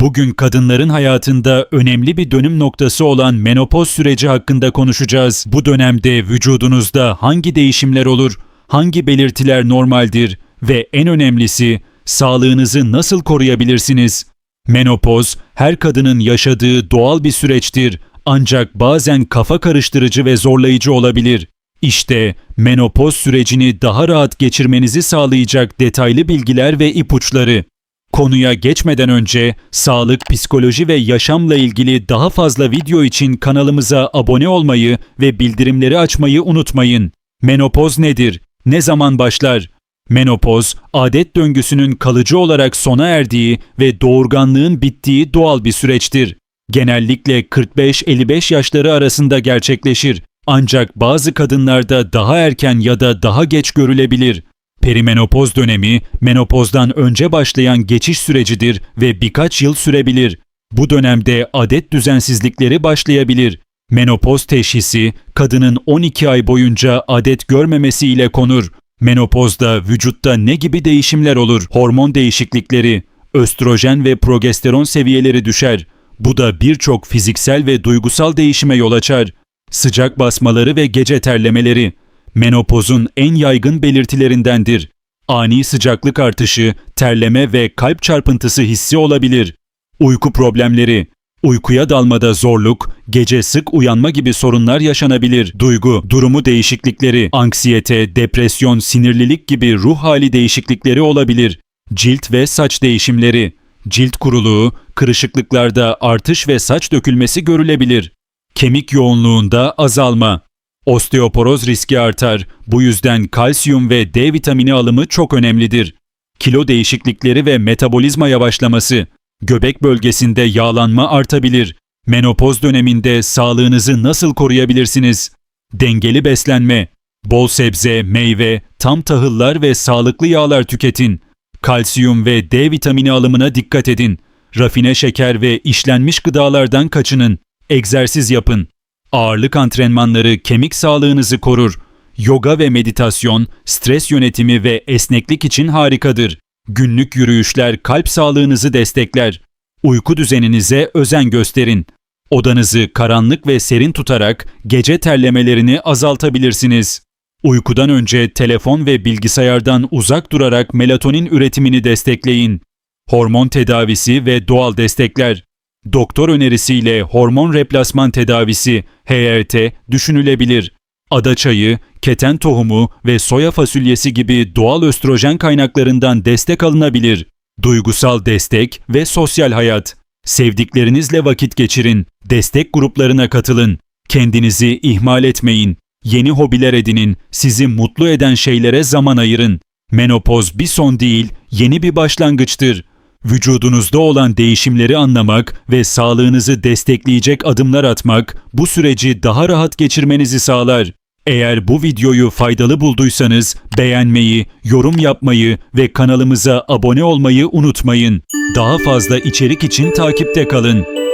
Bugün kadınların hayatında önemli bir dönüm noktası olan menopoz süreci hakkında konuşacağız. Bu dönemde vücudunuzda hangi değişimler olur, hangi belirtiler normaldir ve en önemlisi sağlığınızı nasıl koruyabilirsiniz? Menopoz her kadının yaşadığı doğal bir süreçtir ancak bazen kafa karıştırıcı ve zorlayıcı olabilir. İşte menopoz sürecini daha rahat geçirmenizi sağlayacak detaylı bilgiler ve ipuçları. Konuya geçmeden önce sağlık, psikoloji ve yaşamla ilgili daha fazla video için kanalımıza abone olmayı ve bildirimleri açmayı unutmayın. Menopoz nedir? Ne zaman başlar? Menopoz, adet döngüsünün kalıcı olarak sona erdiği ve doğurganlığın bittiği doğal bir süreçtir. Genellikle 45-55 yaşları arasında gerçekleşir. Ancak bazı kadınlarda daha erken ya da daha geç görülebilir. Perimenopoz dönemi, menopozdan önce başlayan geçiş sürecidir ve birkaç yıl sürebilir. Bu dönemde adet düzensizlikleri başlayabilir. Menopoz teşhisi, kadının 12 ay boyunca adet görmemesi ile konur. Menopozda vücutta ne gibi değişimler olur? Hormon değişiklikleri, östrojen ve progesteron seviyeleri düşer. Bu da birçok fiziksel ve duygusal değişime yol açar. Sıcak basmaları ve gece terlemeleri, menopozun en yaygın belirtilerindendir. Ani sıcaklık artışı, terleme ve kalp çarpıntısı hissi olabilir. Uyku problemleri, uykuya dalmada zorluk, gece sık uyanma gibi sorunlar yaşanabilir. Duygu, durumu değişiklikleri, anksiyete, depresyon, sinirlilik gibi ruh hali değişiklikleri olabilir. Cilt ve saç değişimleri, cilt kuruluğu, kırışıklıklarda artış ve saç dökülmesi görülebilir. Kemik yoğunluğunda azalma, Osteoporoz riski artar. Bu yüzden kalsiyum ve D vitamini alımı çok önemlidir. Kilo değişiklikleri ve metabolizma yavaşlaması. Göbek bölgesinde yağlanma artabilir. Menopoz döneminde sağlığınızı nasıl koruyabilirsiniz? Dengeli beslenme. Bol sebze, meyve, tam tahıllar ve sağlıklı yağlar tüketin. Kalsiyum ve D vitamini alımına dikkat edin. Rafine şeker ve işlenmiş gıdalardan kaçının. Egzersiz yapın. Ağırlık antrenmanları kemik sağlığınızı korur. Yoga ve meditasyon, stres yönetimi ve esneklik için harikadır. Günlük yürüyüşler kalp sağlığınızı destekler. Uyku düzeninize özen gösterin. Odanızı karanlık ve serin tutarak gece terlemelerini azaltabilirsiniz. Uykudan önce telefon ve bilgisayardan uzak durarak melatonin üretimini destekleyin. Hormon tedavisi ve doğal destekler. Doktor önerisiyle hormon replasman tedavisi HRT düşünülebilir. Ada çayı, keten tohumu ve soya fasulyesi gibi doğal östrojen kaynaklarından destek alınabilir. Duygusal destek ve sosyal hayat. Sevdiklerinizle vakit geçirin, destek gruplarına katılın. Kendinizi ihmal etmeyin. Yeni hobiler edinin, sizi mutlu eden şeylere zaman ayırın. Menopoz bir son değil, yeni bir başlangıçtır. Vücudunuzda olan değişimleri anlamak ve sağlığınızı destekleyecek adımlar atmak bu süreci daha rahat geçirmenizi sağlar. Eğer bu videoyu faydalı bulduysanız beğenmeyi, yorum yapmayı ve kanalımıza abone olmayı unutmayın. Daha fazla içerik için takipte kalın.